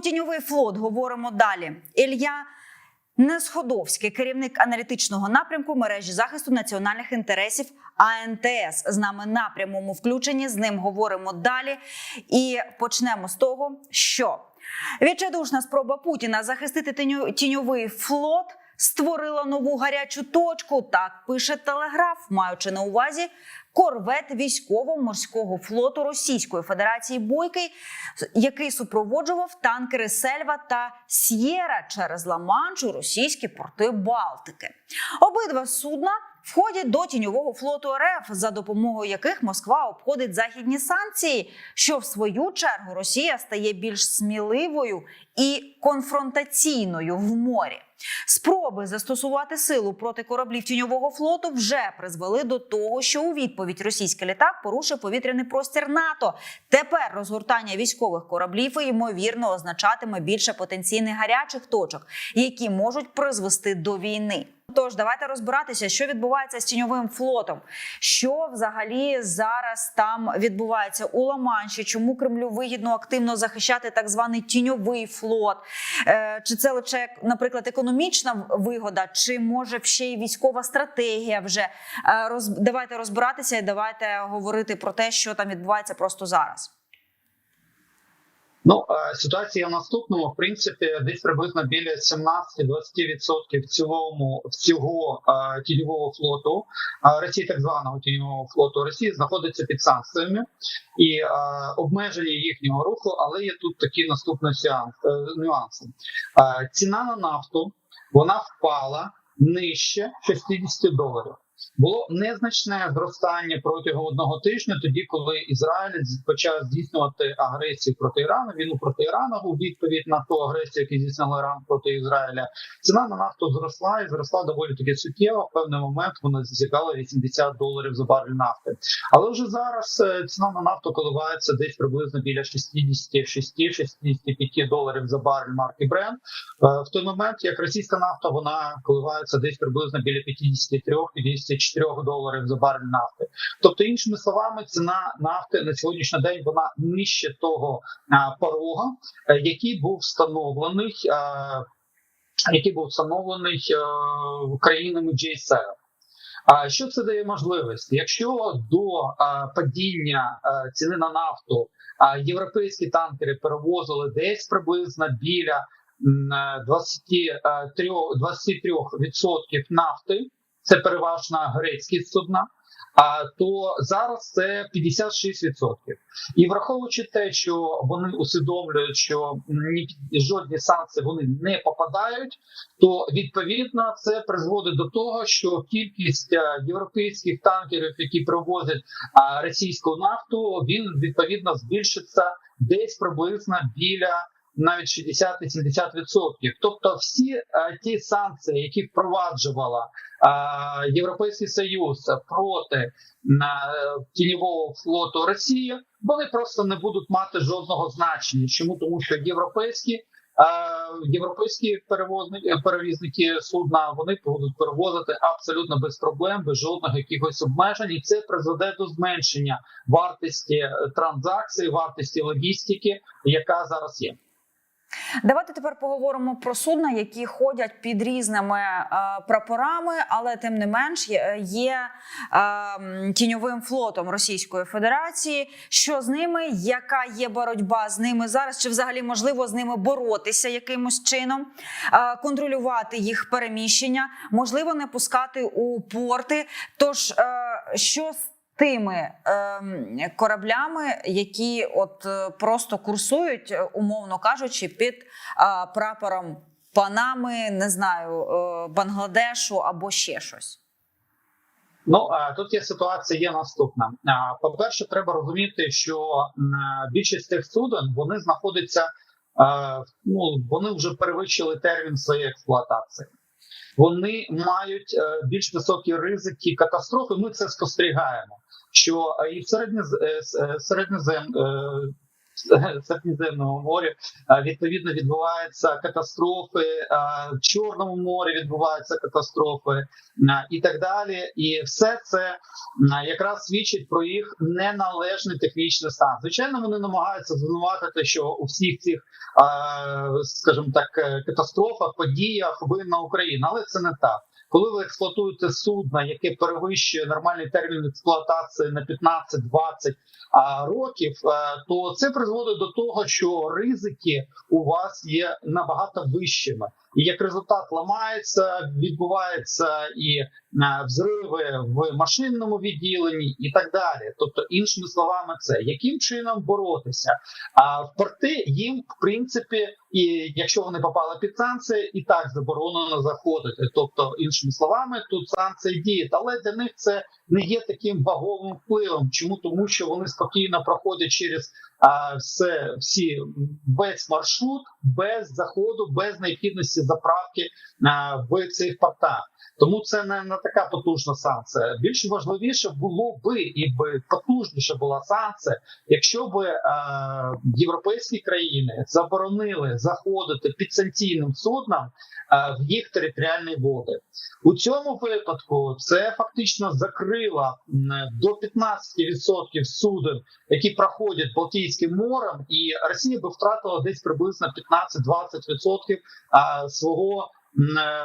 Про тіньовий флот говоримо далі. Ілья Несходовський, керівник аналітичного напрямку мережі захисту національних інтересів АНТС. З нами на прямому включенні. З ним говоримо далі. І почнемо з того, що відчайдушна спроба Путіна захистити тіньовий флот створила нову гарячу точку. Так пише Телеграф, маючи на увазі корвет військово-морського флоту Російської Федерації Бойкий, який супроводжував танкери Сельва та С'єра через Ла-Манш у російські порти Балтики. Обидва судна входять до тіньового флоту РФ, за допомогою яких Москва обходить західні санкції, що в свою чергу Росія стає більш сміливою і конфронтаційною в морі. Спроби застосувати силу проти кораблів тіньового флоту вже призвели до того, що у відповідь російський літак порушив повітряний простір НАТО. Тепер розгортання військових кораблів ймовірно означатиме більше потенційних гарячих точок, які можуть призвести до війни. Тож давайте розбиратися, що відбувається з тіньовим флотом, що взагалі зараз там відбувається у Ла-Манші, чому Кремлю вигідно активно захищати так званий тіньовий флот. Е, Чи це лише, наприклад, економічна вигода, чи може ще й військова стратегія? Вже Е, давайте розбиратися і давайте говорити про те, що там відбувається просто зараз. Ну е, ситуація в наступному, в принципі, десь приблизно біля 17-20% в цілому всього е, тіньового флоту е, Росії, так званого тіньового флоту Росії, знаходиться під санкціями і обмеження їхнього руху. Але є тут такі наступні нюанси. Ціна на нафту вона впала нижче 60 доларів. Було незначне зростання протягом одного тижня, тоді коли Ізраїль почав здійснювати агресію проти Ірану, війну проти Ірану у відповідь на ту агресію, яку здійснив Іран проти Ізраїля. Ціна на нафту зросла і зросла доволі таки суттєво. В певний момент вона засікала 80 доларів за барель нафти. Але вже зараз е, ціна на нафту коливається десь приблизно біля 66-65 доларів за барель марки Brent. Е, В той момент, як російська нафта, вона коливається десь приблизно біля 53-54 доларів за барель нафти. Тобто, іншими словами, ціна нафти на сьогоднішній день вона нижче того порога, е, який був встановлений, е, який був встановлений е, країнами G7. А що це дає можливість? Якщо до падіння ціни на нафту європейські танкери перевозили десь приблизно біля м, е, 23, 23% нафти, це переважно грецькі судна. А то зараз це 56%. І враховуючи те, що вони усвідомлюють, що ні жодні санкції вони не попадають, то відповідно це призводить до того, що кількість е, європейських танкерів, які привозять російську нафту, він відповідно збільшиться десь приблизно біля навіть 60-70%. Тобто, всі е, ті санкції, які впроваджувала е, Європейський Союз проти е, тіньового флоту Росії, вони просто не будуть мати жодного значення. Чому тому, що європейські е, європейські перевозники перевізники судна вони будуть перевозити абсолютно без проблем, без жодних якихось обмежень, і це призведе до зменшення вартості е, транзакцій, вартості логістики, яка зараз є. Давайте тепер поговоримо про судна, які ходять під різними е, прапорами, але тим не менш є, є е, тіньовим флотом Російської Федерації. Що з ними? Яка є боротьба з ними зараз? Чи взагалі можливо з ними боротися якимось чином, е, контролювати їх переміщення, можливо, не пускати у порти? Тож е, що з тими ем, кораблями, які от е, просто курсують, е, умовно кажучи, під е, прапором Панами, не знаю, е, Бангладешу або ще щось. Ну а тут є ситуація є наступна. По-перше, треба розуміти, що більшість цих суден вони знаходяться, е, ну вони вже перевищили термін своєї експлуатації. Вони мають е, більш високі ризики катастрофи. Ми це спостерігаємо. Що е, і в середньоз- е, е, середньозем Середземному морі. Е, Відповідно, відбуваються катастрофи в Чорному морі. Відбуваються катастрофи і так далі. І все це якраз свідчить про їх неналежний технічний стан. Звичайно, вони намагаються звинуватити, що у всіх цих, скажімо так, катастрофах, подіях винна Україна, але це не так. Коли ви експлуатуєте судно, яке перевищує нормальний термін експлуатації на 15-20 років, е, то це призводить до того, що ризики у вас є набагато вищими, і як результат ламається, відбувається і взриви в машинному відділенні, і так далі. Тобто, іншими словами, це яким чином боротися? А в порти їм в принципі, і якщо вони попали під санкції, і так заборонено заходити. Тобто, іншими словами, тут санкції діють, але для них це не є таким ваговим впливом. Чому тому, що вони спокійно проходять через а, все всі весь маршрут без заходу, без необхідності заправки а, в цих портах. Тому це не, не така потужна санкція. Більш важливіше було би і би потужніше була санкція, якщо би е, європейські країни заборонили заходити підсанкційним суднам е, в їх територіальні води. У цьому випадку це фактично закрило до 15% суден, які проходять Балтійським морем, і Росія би втратила десь приблизно 15-20% свого м, е,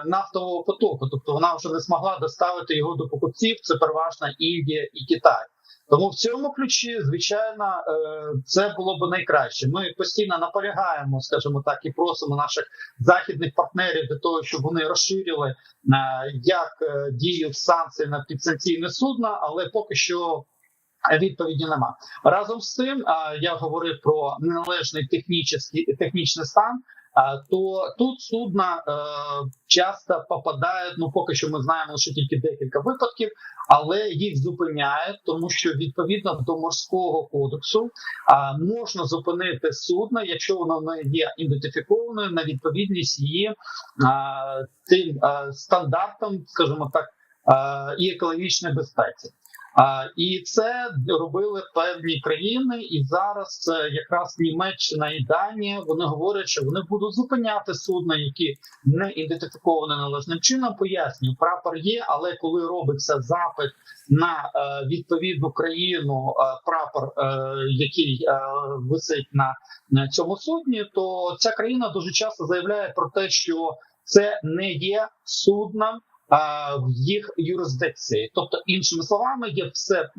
нафтового потоку. Тобто вона вже не змогла доставити його до покупців. Це переважно Індія і Китай. Тому в цьому ключі, звичайно, е, це було б найкраще. Ми постійно наполягаємо, скажімо так, і просимо наших західних партнерів для того, щоб вони розширили е, як е, діють санкції на підсанкційне судно, але поки що. Відповіді нема разом з тим. Я говорив про неналежний технічний технічний стан. То тут судна е, часто попадають. Ну поки що ми знаємо лише тільки декілька випадків, але їх зупиняють, тому що відповідно до морського кодексу можна зупинити судно, якщо воно не є ідентифікованою на відповідність її тим а, стандартам, скажімо так, а, і екологічної безпеці. І це робили певні країни, і зараз е, якраз Німеччина і Данія вони говорять, що вони будуть зупиняти судна, які не ідентифіковані належним чином. Пояснюю, прапор є, але коли робиться запит на е, відповідну країну, е, прапор, який висить на, цьому судні, то ця країна дуже часто заявляє про те, що це не є судном в їх юрисдикції, тобто, іншими словами, є все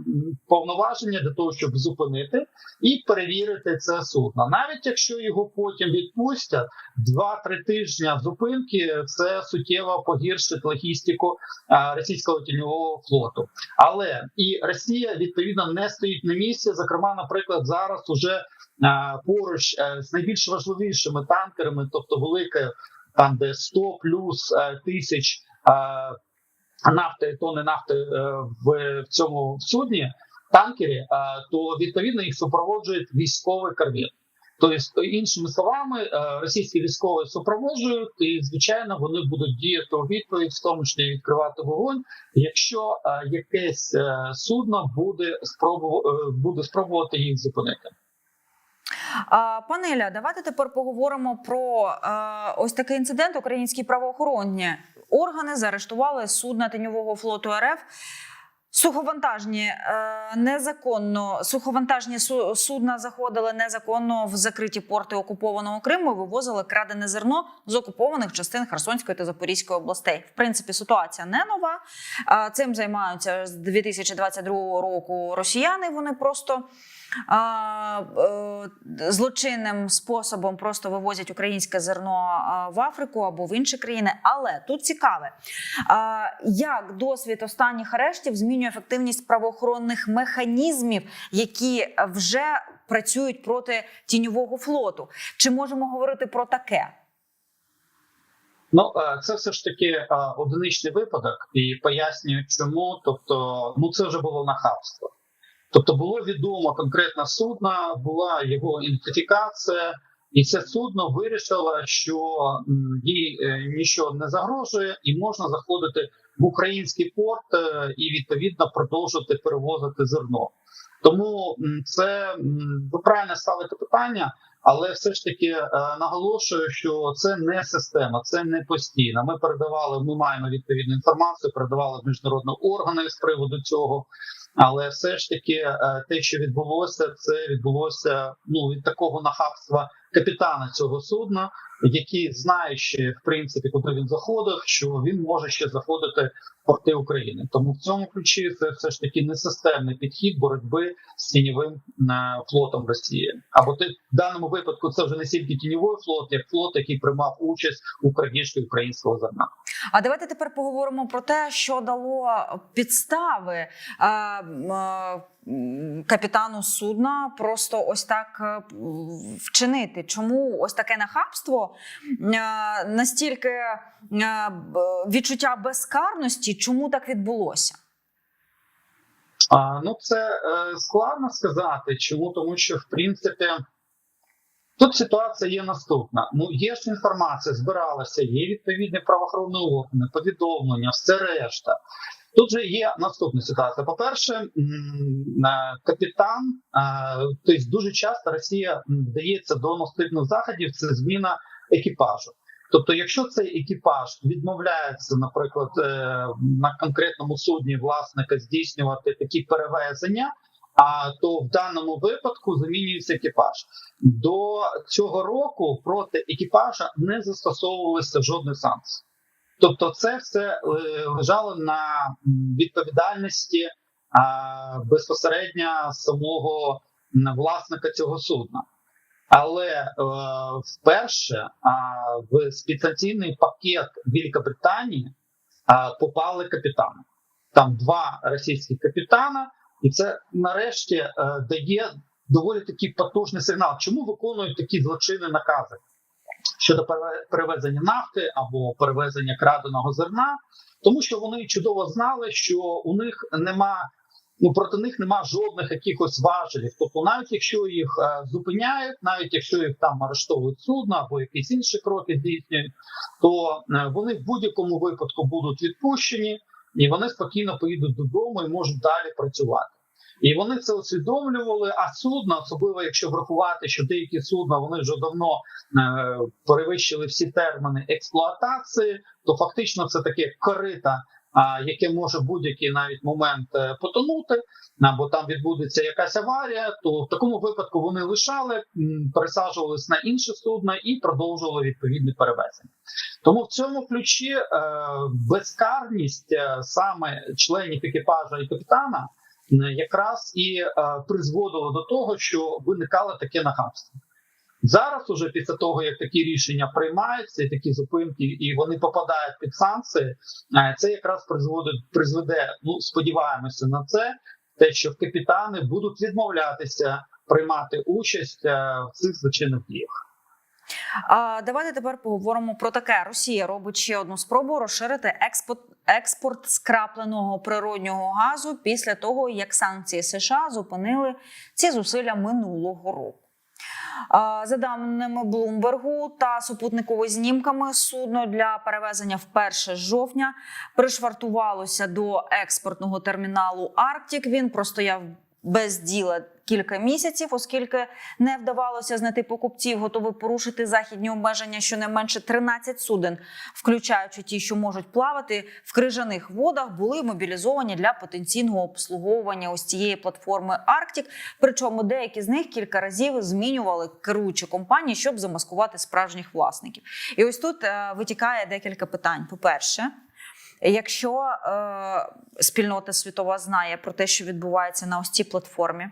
повноваження для того, щоб зупинити і перевірити це судно. Навіть якщо його потім відпустять, 2-3 тижні зупинки це суттєво погіршить логістику російського тіньового флоту. Але і Росія відповідно не стоїть на місці. Зокрема, наприклад, зараз уже поруч е, з найбільш важливішими танкерами, тобто великою там, де 100 плюс е, тисяч нафти, тони нафти е, в, цьому судні, танкері, е, то відповідно їх супроводжує військовий корвет. Тобто, іншими словами, е, російські військові супроводжують, і звичайно вони будуть діяти у відповідь, в тому числі відкривати вогонь, якщо е, якесь е, судно буде спробу е, буде спробувати їх зупинити. А, Пане Ілля, давайте тепер поговоримо про е, ось такий інцидент. Українські правоохоронні органи заарештували судна тіньового флоту РФ. Суховантажні е, незаконно суховантажні судна заходили незаконно в закриті порти окупованого Криму. і Вивозили крадене зерно з окупованих частин Херсонської та Запорізької областей. В принципі, ситуація не нова. Е, Цим займаються з 2022 року росіяни. Вони просто злочинним способом просто вивозять українське зерно в Африку або в інші країни. Але тут цікаве, як досвід останніх арештів змінює ефективність правоохоронних механізмів, які вже працюють проти тіньового флоту. Чи можемо говорити про таке? Ну е, це все ж таки е, одиничний випадок, і пояснюю, чому. Тобто, ну це вже було нахабство. Тобто, було відомо конкретне судно, була його ідентифікація, і це судно вирішило, що їй е, нічого не загрожує, і можна заходити в український порт е, і відповідно продовжувати перевозити зерно. Тому це ви правильно ставите питання, але все ж таки е, наголошую, що це не система, це не постійно. Ми передавали, ми маємо відповідну інформацію, передавали в міжнародні органи з приводу цього. Але все ж таки, е, те, що відбулося, це відбулося ну від такого нахабства капітана цього судна, який знаючи в принципі, куди він заходив, що він може ще заходити в порти України. Тому в цьому ключі це все ж таки несистемний підхід боротьби з тіньовим е, флотом Росії. Або ти в даному випадку це вже не стільки тіньовий флот, як флот, який приймав участь у крадіжці українського зерна. А давайте тепер поговоримо про те, що дало підстави м, е, м, капітану судна просто ось так е, вчинити. Чому ось таке нахабство е, настільки е, відчуття безкарності? Чому так відбулося? А, ну це е, складно сказати. Чому? Тому що в принципі тут ситуація є наступна. Ну є ж інформація, збиралася, є відповідні правоохоронні органи, повідомлення, все решта. Тут же є наступна ситуація. По-перше, м, е, капітан, е, тобто дуже часто Росія вдається до наступних заходів. Це зміна екіпажу. Тобто, якщо цей екіпаж відмовляється, наприклад, е, на конкретному судні власника здійснювати такі перевезення, а то в даному випадку замінюється екіпаж. До цього року проти екіпажа не застосовувалися жодних санкцій. Тобто, це все е, лежало на відповідальності а, безпосередньо самого власника цього судна. Але е, вперше а, в спецсанкційний пакет Великобританії а, попали капітани. Там два російських капітана, і це нарешті е, дає доволі такий потужний сигнал. Чому виконують такі злочинні накази щодо пере- перевезення нафти або перевезення краденого зерна? Тому що вони чудово знали, що у них нема ну проти них нема жодних якихось важелів. Тобто, навіть якщо їх е, зупиняють, навіть якщо їх там арештовують судно або якісь інші кроки здійснюють, то е, вони в будь-якому випадку будуть відпущені, і вони спокійно поїдуть додому і можуть далі працювати. І вони це усвідомлювали. А судна, особливо якщо врахувати, що деякі судна вони вже давно е, перевищили всі терміни експлуатації, то фактично це таке корита а, яке може будь-який навіть момент е, потонути, або там відбудеться якась аварія, то в такому випадку вони лишали, м, пересаджувались на інше судно і продовжували відповідне перевезення. Тому в цьому ключі е, безкарність е, саме членів екіпажа і капітана якраз і е, призводило до того, що виникало таке нахабство. Зараз, уже після того як такі рішення приймаються, і такі зупинки, і вони попадають під санкції, е, це якраз призводить призведе. Ну сподіваємося на це, те, що капітани будуть відмовлятися приймати участь е, в цих злочинних діях. А давайте тепер поговоримо про таке. Росія робить ще одну спробу розширити експорт, експорт скрапленого природнього газу після того, як санкції США зупинили ці зусилля минулого року. За даними Блумбергу та супутниковими знімками, судно для перевезення вперше з жовтня пришвартувалося до експортного терміналу Арктік. Він простояв без діла кілька місяців, оскільки не вдавалося знайти покупців, готові порушити західні обмеження щонайменше 13 суден, включаючи ті, що можуть плавати в крижаних водах, були мобілізовані для потенційного обслуговування ось цієї платформи Арктик. Причому деякі з них кілька разів змінювали керуючі компанії, щоб замаскувати справжніх власників. І ось тут е, витікає декілька питань. По перше. Якщо е, спільнота світова знає про те, що відбувається на ось цій платформі,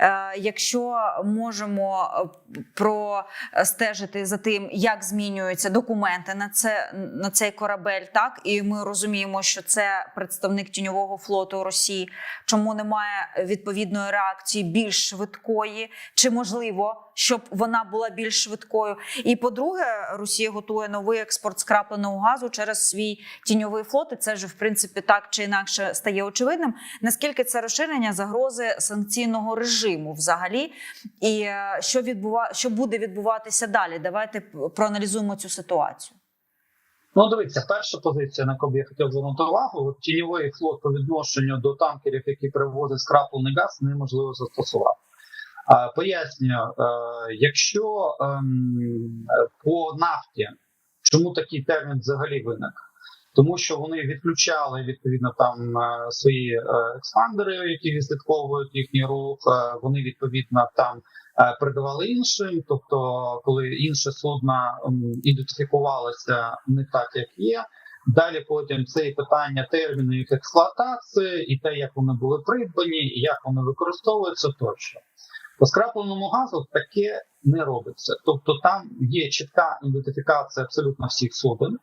е, якщо можемо е, простежити за тим, як змінюються документи на це на цей корабель, так і ми розуміємо, що це представник тіньового флоту Росії, чому немає відповідної реакції більш швидкої, чи можливо, щоб вона була більш швидкою? І по-друге, Росія готує новий експорт скрапленого газу через свій тіньовий флот. І це ж в принципі так чи інакше стає очевидним. Наскільки це розширення загрози санкційного режиму взагалі, і е, що відбува... що буде відбуватися далі? Давайте проаналізуємо цю ситуацію. Ну, дивіться, перша позиція, на яку я хотів звернути увагу, тіньовий флот по відношенню до танкерів, які перевозять скраплений газ, неможливо застосувати. Пояснюю, е, якщо ем, по нафті, чому такий термін взагалі виник? Тому що вони відключали відповідно там е, свої е, експандери, які відслідковують їхній рух. Вони відповідно там передавали іншим. Тобто, коли інше судна м, ідентифікувалося не так, як є. Далі потім це і питання терміну їх експлуатації, і те, як вони були придбані, і як вони використовуються тощо. По скрапленому газу таке не робиться. Тобто там є чітка ідентифікація абсолютно всіх суден,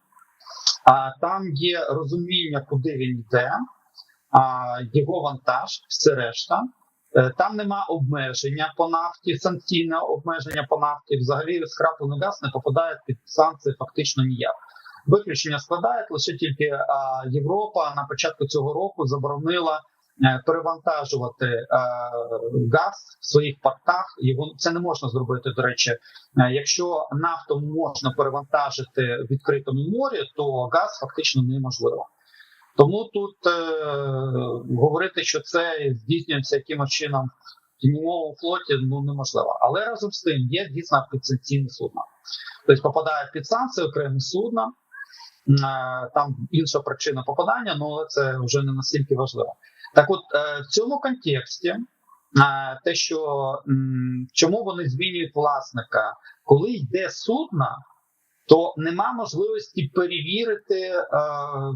а там є розуміння, куди він йде, а його вантаж, все решта. Е, Там нема обмеження по нафті, санкційне обмеження по нафті. Взагалі скраплений газ не попадає під санкції фактично ніяк. Виключення складають лише тільки Європа на початку цього року заборонила перевантажувати е, газ в своїх портах. Його це не можна зробити. До речі, Е, якщо нафту можна перевантажити в відкритому морі, то газ фактично неможливо. Тому тут е, говорити, що це здійснюється якимось чином в тіньовому флоті, ну неможливо. Але разом з тим є дійсно підсанкційні судна. Тобто попадає під санкції окремі судна. Е, Там інша причина попадання, ну але це вже не настільки важливо. Так, от е, в цьому контексті, е, те, що чому вони змінюють власника, коли йде судна, то нема можливості перевірити е,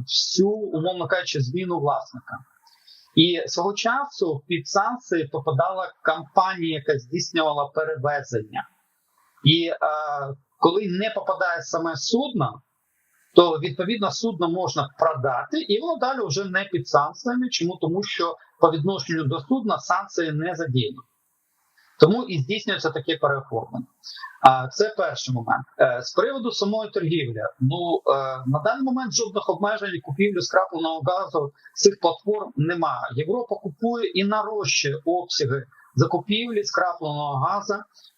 всю, умовно кажучи, зміну власника. І свого часу під санкції попадала компанія, яка здійснювала перевезення. І е, коли не попадає саме судно, то відповідно судно можна продати, і воно далі вже не під санкціями. Чому? Тому що по відношенню до судна санкції не задіяні. Тому і здійснюється таке переоформлення. А це перший момент. Е, З приводу самої торгівлі, ну е, на даний момент жодних обмежень купівлі скрапленого газу цих платформ немає. Європа купує і нарощує обсяги закупівлі скрапленого газу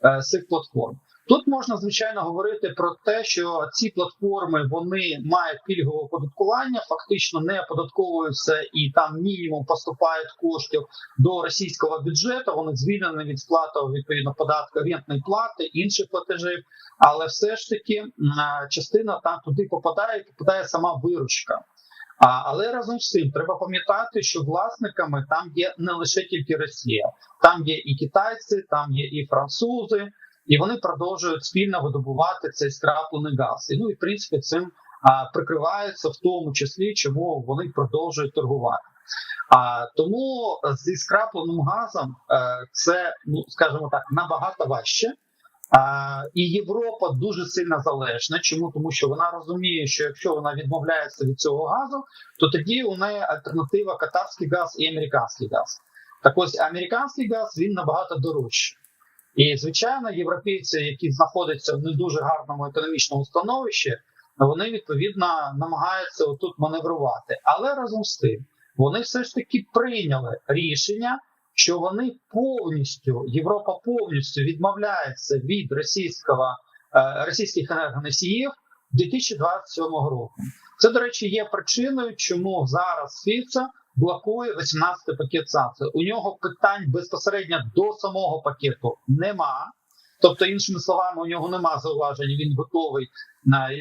е, з цих платформ. Тут можна звичайно говорити про те, що ці платформи вони мають пільгове оподаткування, фактично не оподатковуються, і там мінімум поступають коштів до російського бюджету. Вони звільнені від сплати відповідно податку рентної плати, інших платежів. Але все ж таки частина там туди попадає, попадає сама виручка. А, але разом з цим треба пам'ятати, що власниками там є не лише тільки Росія, там є і китайці, там є і французи, і вони продовжують спільно видобувати цей скраплений газ. І ну і в принципі цим а, прикриваються в тому числі, чому вони продовжують торгувати. А тому зі скрапленим газом е, це, ну скажімо так, набагато важче. А, і Європа дуже сильно залежна. Чому? Тому що вона розуміє, що якщо вона відмовляється від цього газу, то тоді у неї альтернатива катарський газ і американський газ. Так ось американський газ він набагато дорожчий. І звичайно, європейці, які знаходяться в не дуже гарному економічному становищі, вони відповідно намагаються отут маневрувати. Але разом з тим, вони все ж таки прийняли рішення, що вони повністю Європа повністю відмовляється від російського е, російських енергоносіїв 2027 року. Це, до речі, є причиною, чому зараз Фіца блокує 18 пакет санкцій. У нього питань безпосередньо до самого пакету нема. Тобто, іншими словами, у нього нема зауважень. Він готовий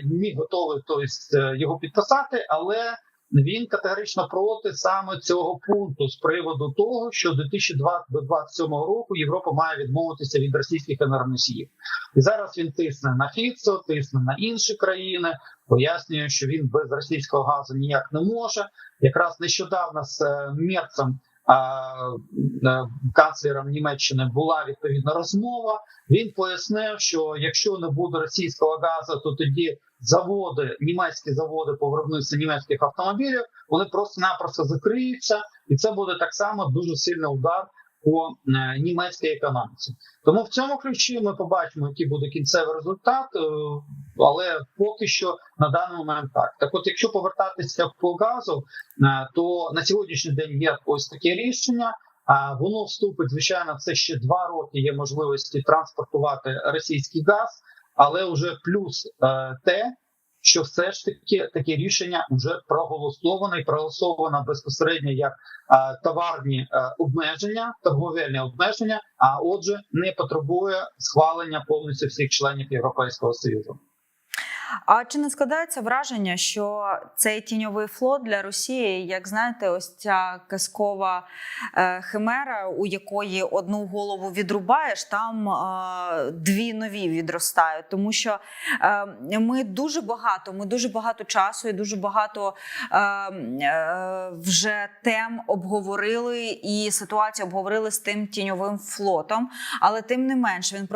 міг готовий тобто, його підписати, але він категорично проти саме цього пункту з приводу того, що до 2027 року Європа має відмовитися від російських енергоносіїв. І зараз він тисне на Фіцо, тисне на інші країни, пояснює, що він без російського газу ніяк не може. Якраз нещодавно з е, Мерцем, е, канцлером Німеччини, була відповідна розмова. Він пояснив, що якщо не буде російського газу, то тоді заводи, німецькі заводи по виробництву німецьких автомобілів, вони просто-напросто закриються, і це буде так само дуже сильний удар по е, німецькій економіці. Тому в цьому ключі ми побачимо, який буде кінцевий результат, е, але поки що на даний момент так. Так, от, якщо повертатися по газу, е, то на сьогоднішній день є ось таке рішення. А воно вступить, звичайно, це ще два роки. Є можливості транспортувати російський газ, але вже плюс е, те, що все ж таки таке рішення вже проголосовано і проголосовано безпосередньо як е, товарні е, обмеження, торговельні обмеження, а отже, не потребує схвалення повністю всіх членів Європейського союзу. А чи не складається враження, що цей тіньовий флот для Росії, як знаєте, ось ця казкова е, химера, у якої одну голову відрубаєш, там е, дві нові відростають, тому що е, ми дуже багато, ми дуже багато часу і дуже багато вже тем обговорили і ситуацію обговорили з тим тіньовим флотом, але тим не менш він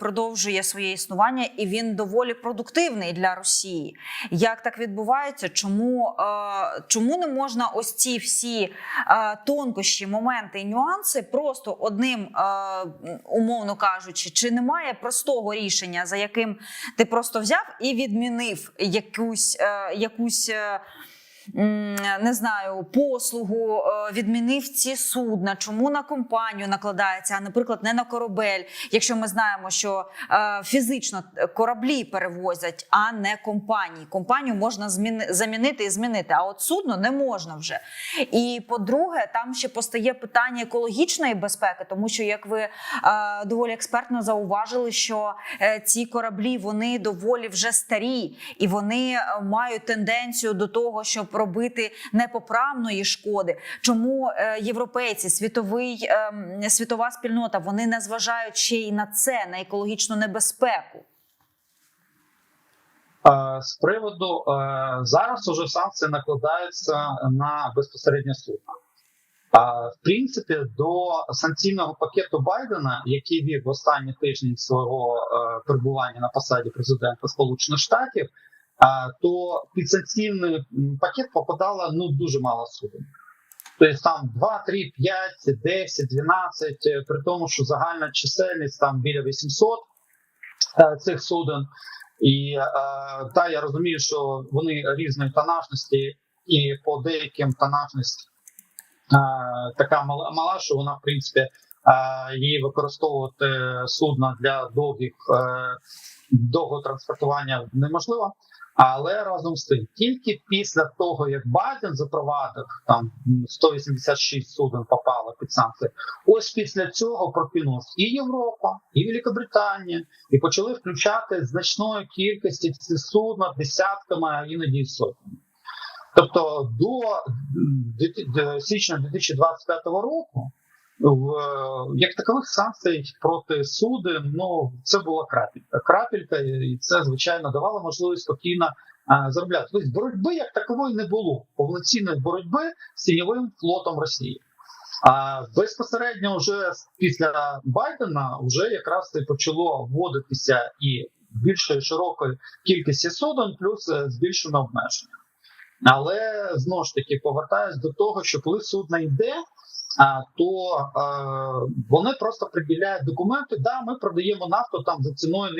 продовжує своє існування і він доволі продуктивний для Росії. Як так відбувається? Чому, е, чому не можна ось ці всі е, тонкощі, моменти і нюанси просто одним, е, умовно кажучи, чи немає простого рішення, за яким ти просто взяв і відмінив якусь, якусь. Не знаю, послугу е, відмінив ці судна. Чому на компанію накладається, а наприклад, не на корабель, якщо ми знаємо, що е, фізично кораблі перевозять, а не компанії. Компанію можна замінити і змінити, а от судно не можна вже. І по-друге, там ще постає питання екологічної безпеки, тому що, як ви е, доволі експертно зауважили, що ці кораблі вони доволі вже старі, і вони мають тенденцію до того, щоб робити непоправної шкоди. Чому е, європейці, світовий ем, світова спільнота, вони не зважають ще й на це, на екологічну небезпеку? Е, З приводу е, зараз уже санкції накладаються на безпосередньо судна. В принципі, до санкційного пакету Байдена, який вів в останні тижні свого перебування на посаді президента Сполучених Штатів, то під санкційний пакет попадало ну дуже мало суден. Тобто там 2, 3, 5, 10, 12, е, при тому, що загальна чисельність там біля 800 е, цих суден. І е, та я розумію, що вони різної тонажності, і по деяким тонажність е, така мала, що вона, в принципі, е, її використовувати судна для довгих е, довгого транспортування неможливо. Але разом з тим, тільки після того, як Байден запровадив там 186 суден попало під санкції, ось після цього прокинулась і Європа, і Великобританія, і почали включати значної кількості ці судна десятками, а іноді сотнями. Тобто до січня 2025 року як такових санкцій проти суден, ну це була крапелька. Крапелька, і це звичайно давало можливість спокійно а, заробляти. Тобто боротьби як такової не було повноцінної боротьби з тіньовим флотом Росії. А безпосередньо вже після Байдена вже якраз і почало вводитися і більшої широкої кількості суден, плюс е, збільшено обмеження. Але знову ж таки повертаюсь до того, що коли судно йде, то вони просто приділяють документи. Да, ми продаємо нафту там за ціною.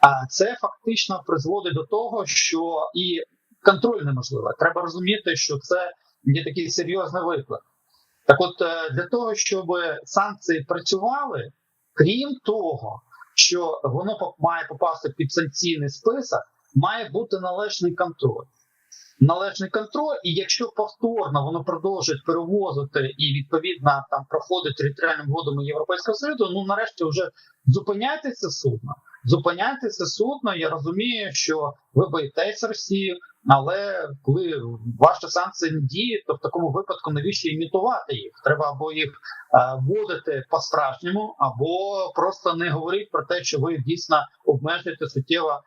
А це фактично призводить до того, що і контроль неможливий. Треба розуміти, що це є такий серйозний виклик. Так, от е, для того, щоб санкції працювали, крім того, що воно має попасти під санкційний список, має бути належний контроль. Належний контроль, і якщо повторно воно продовжить перевозити і відповідно там проходить територіальним водами Європейського Союзу, ну нарешті вже зупиняйтеся судно. Зупиняйтеся судно. Я розумію, що ви боїтесь Росію, але коли ваші санкції не діють, то в такому випадку навіщо імітувати їх? Треба або їх е, вводити по-справжньому, або просто не говорити про те, що ви дійсно обмежуєте суттєво е,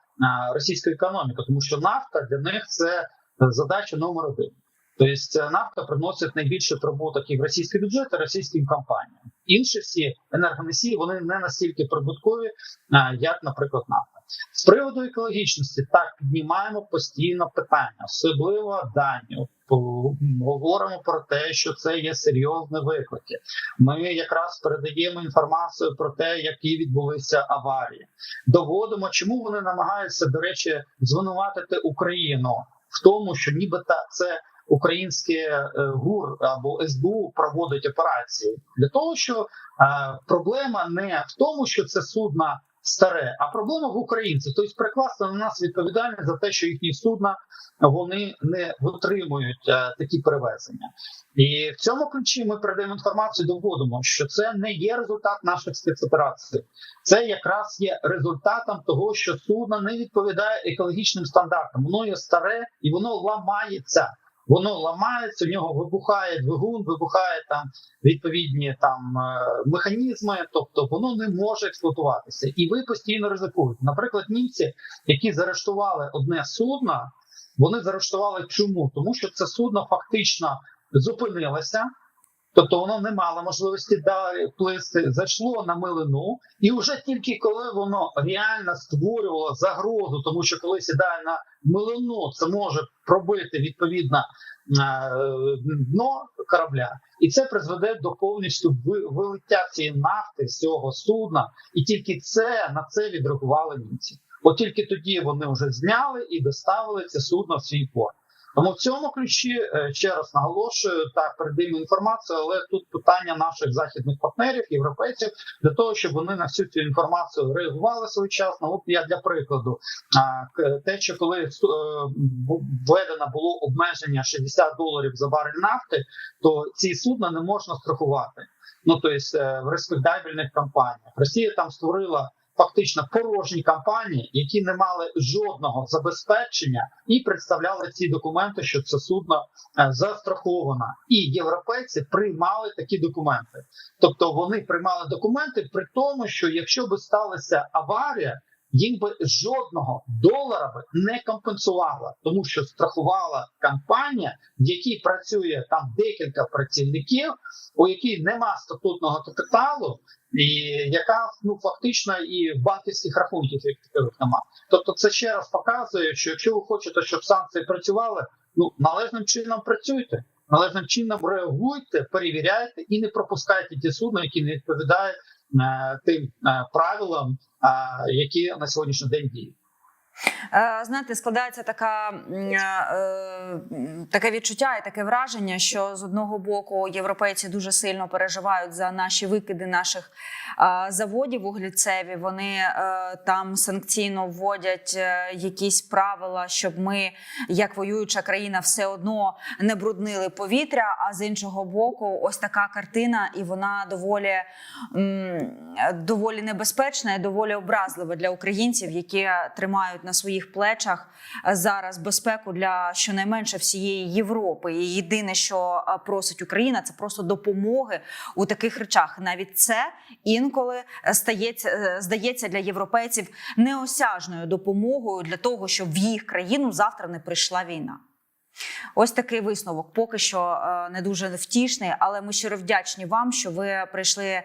російську економіку, тому що нафта для них це задача номер один. Тобто е, нафта приносить найбільше прибуток і в російський бюджет, і російським компаніям. Інші всі енергоносії вони не настільки прибуткові, як, наприклад, нафта. З приводу екологічності так піднімаємо постійно питання, особливо дані. Говоримо про те, що це є серйозні виклики. Ми якраз передаємо інформацію про те, які відбулися аварії. Доводимо, чому вони намагаються, до речі, звинуватити Україну в тому, що нібито це українське е, ГУР або СБУ проводить операції для того, що е, проблема не в тому, що це судна старе, а проблема в українців. Тобто прикласти на нас відповідальність за те, що їхні судна вони не витримують е, такі перевезення. І в цьому ключі ми передаємо інформацію, доводимо, що це не є результат наших спецоперацій. Це якраз є результатом того, що судно не відповідає екологічним стандартам. Воно є старе і воно ламається. Воно ламається, в нього вибухає двигун, вибухає там відповідні там е, механізми, тобто воно не може експлуатуватися. І ви постійно ризикуєте. Наприклад, німці, які заарештували одне судно, вони заарештували чому? Тому що це судно фактично зупинилося. Тобто воно не мало можливості далі плисти, зайшло на милину, і вже тільки коли воно реально створювало загрозу, тому що коли сідає на милину, це може пробити відповідно е, дно корабля, і це призведе до повністю вилиття цієї нафти з цього судна, і тільки це на це відреагували німці. От тільки тоді вони вже зняли і доставили це судно в свій порт. Тому в цьому ключі е, ще раз наголошую та передаємо інформацію, але тут питання наших західних партнерів, європейців, для того, щоб вони на всю цю інформацію реагували своєчасно. От я для прикладу, те, що коли е, введено було обмеження 60 доларів за барель нафти, то ці судна не можна страхувати. Ну тобто в респектабельних компаніях Росія там створила. Фактично порожні компанії, які не мали жодного забезпечення, і представляли ці документи, що це судно е, застраховано. І європейці приймали такі документи. Тобто вони приймали документи при тому, що якщо би сталася аварія, їм би жодного долара би не компенсувала, тому що страхувала компанія, в якій працює там декілька працівників, у якій нема статутного капіталу, і яка ну фактично і банківських рахунків як таких нема. Тобто, це ще раз показує, що якщо ви хочете, щоб санкції працювали, ну належним чином працюйте, належним чином реагуйте, перевіряйте і не пропускайте ті судна, які не відповідають е, тим е, правилам, які на сьогоднішній день діють. Е, Знаєте, складається така е, таке відчуття і таке враження, що з одного боку європейці дуже сильно переживають за наші викиди наших заводів вуглецеві. Вони е, там санкційно вводять якісь правила, щоб ми, як воююча країна, все одно не бруднили повітря. А з іншого боку, ось така картина, і вона доволі, доволі небезпечна і доволі образлива для українців, які тримають на своїх плечах е, зараз безпеку для щонайменше всієї Європи. І єдине, що е, просить Україна, це просто допомоги у таких речах. Навіть це інколи е, стається здається для європейців неосяжною допомогою для того, щоб в їх країну завтра не прийшла війна. Ось такий висновок. Поки що е, не дуже втішний, але ми щиро вдячні вам, що ви прийшли е,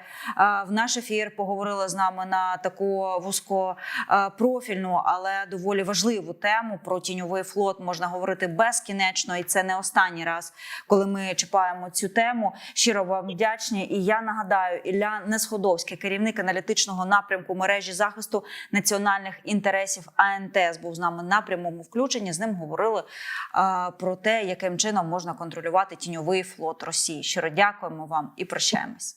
в наш ефір, поговорили з нами на таку вузькопрофільну, але доволі важливу тему про тіньовий флот. Можна говорити безкінечно, і це не останній раз, коли ми чіпаємо цю тему. Щиро вам вдячні. І я нагадаю, Ілля Несходовський, керівник аналітичного напрямку мережі захисту національних інтересів АНТС, був з нами на прямому включенні. З ним говорили е, про те, яким чином можна контролювати тіньовий флот Росії. Щиро дякуємо вам і прощаємось.